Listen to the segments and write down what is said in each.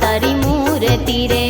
તારી મૂર્તિ રે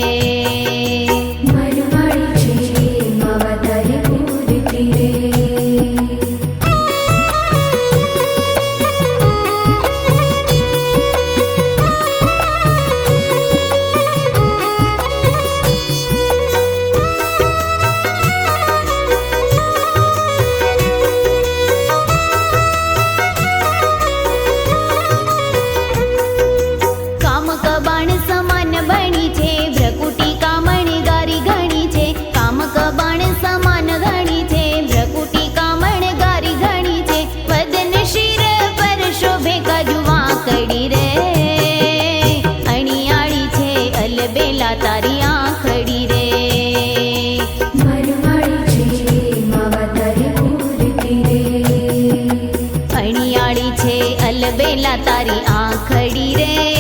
રાખડી રે.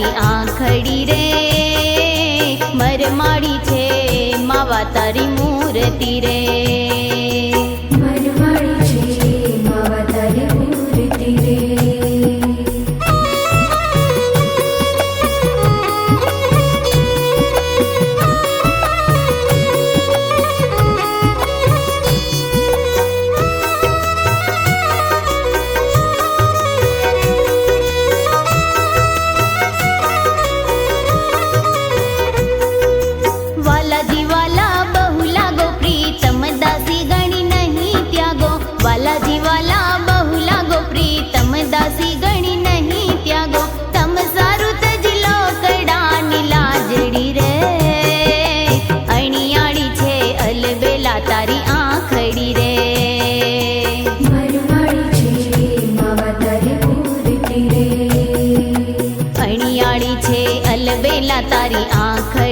તારી આંખડી રે મરમાડી છે માવા તારી મૂર્તિ રે. 打开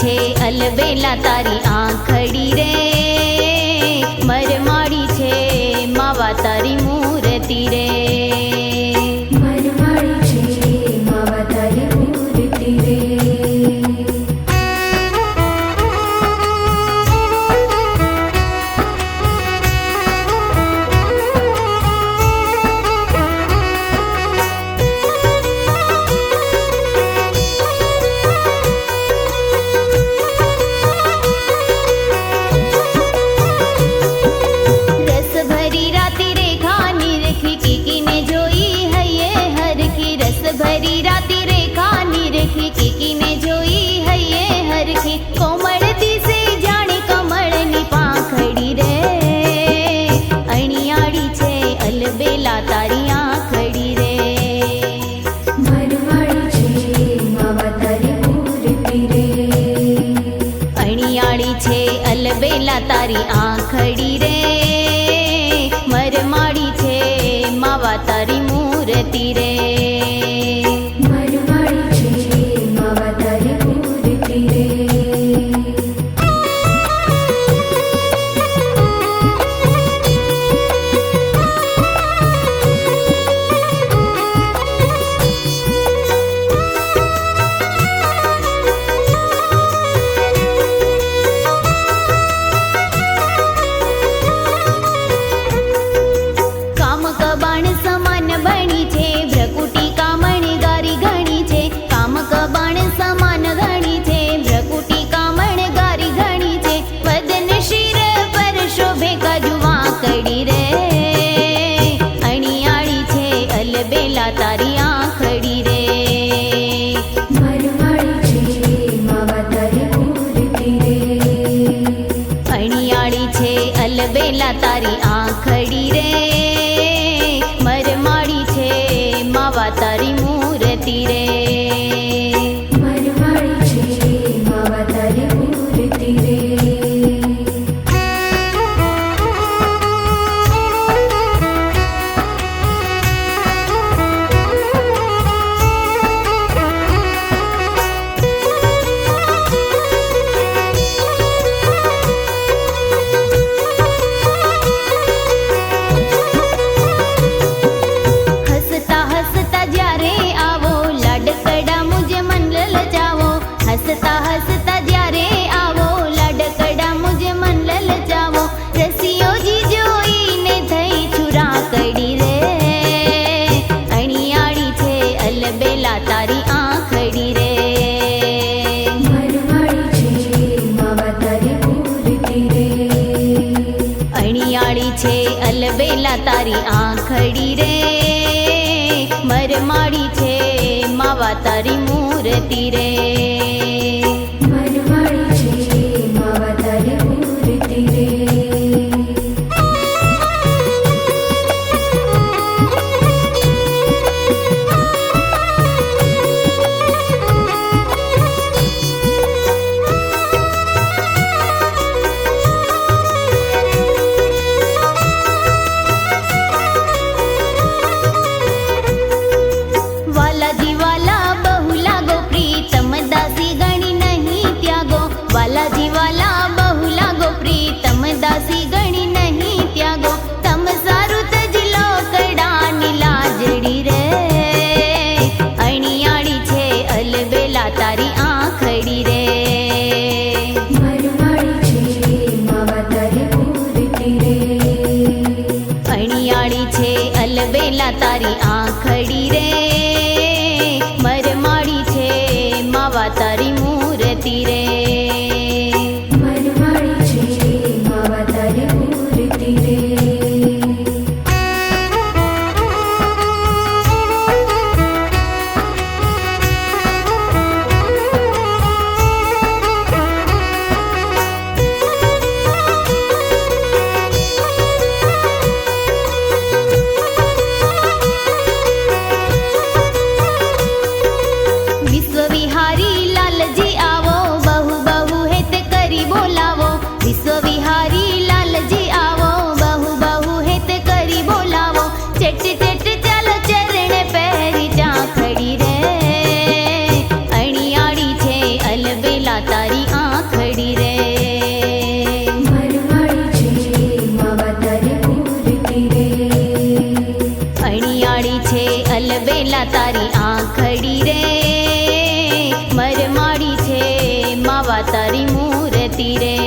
છે અલબેલા તારી તારી આંખડી રે મરમાડી છે માવા તારી મૂર્તિ રે. વેલા તારી આંખડી રે. મરમાડી છે માવા તારી મૂર્તિ રે.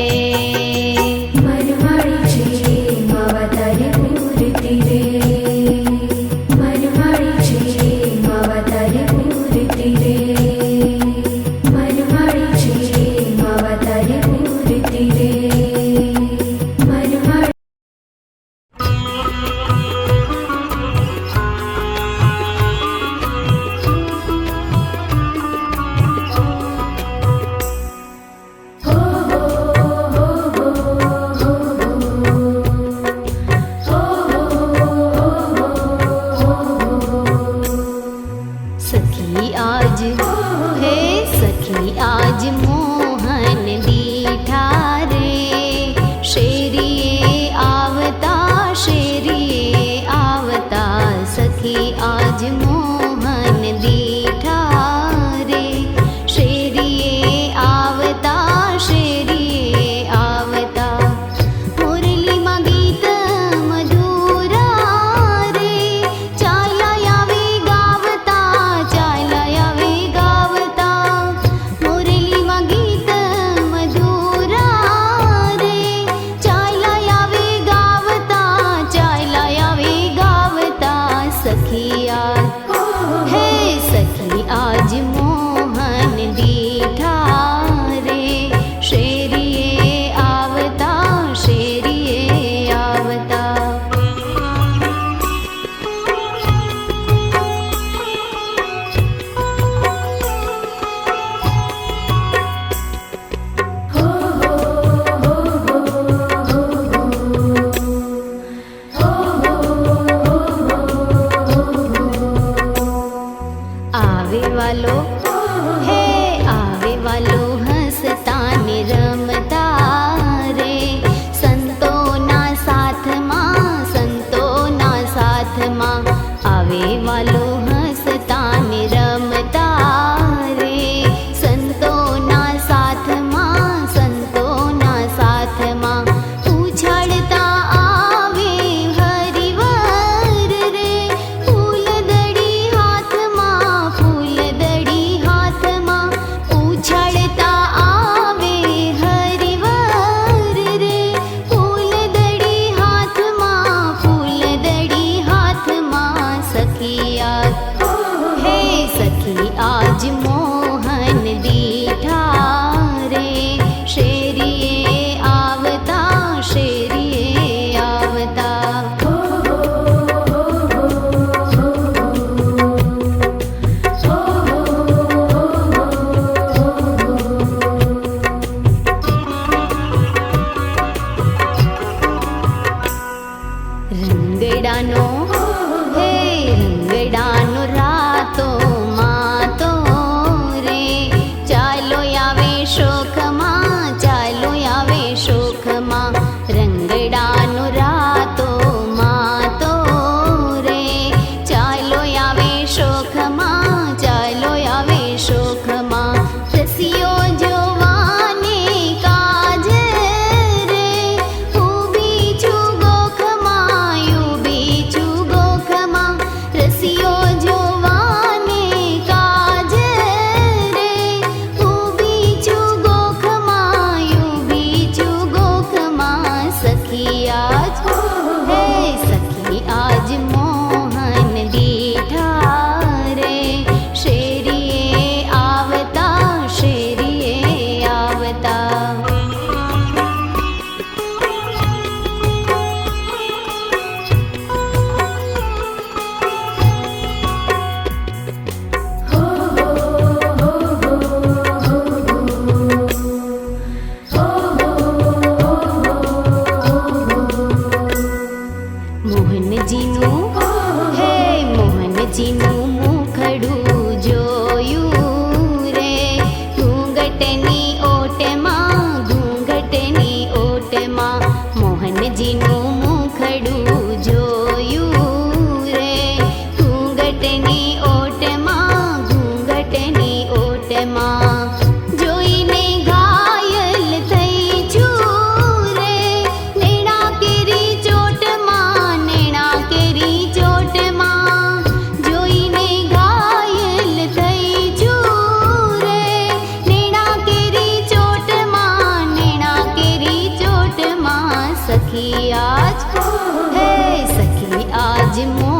Dis-moi.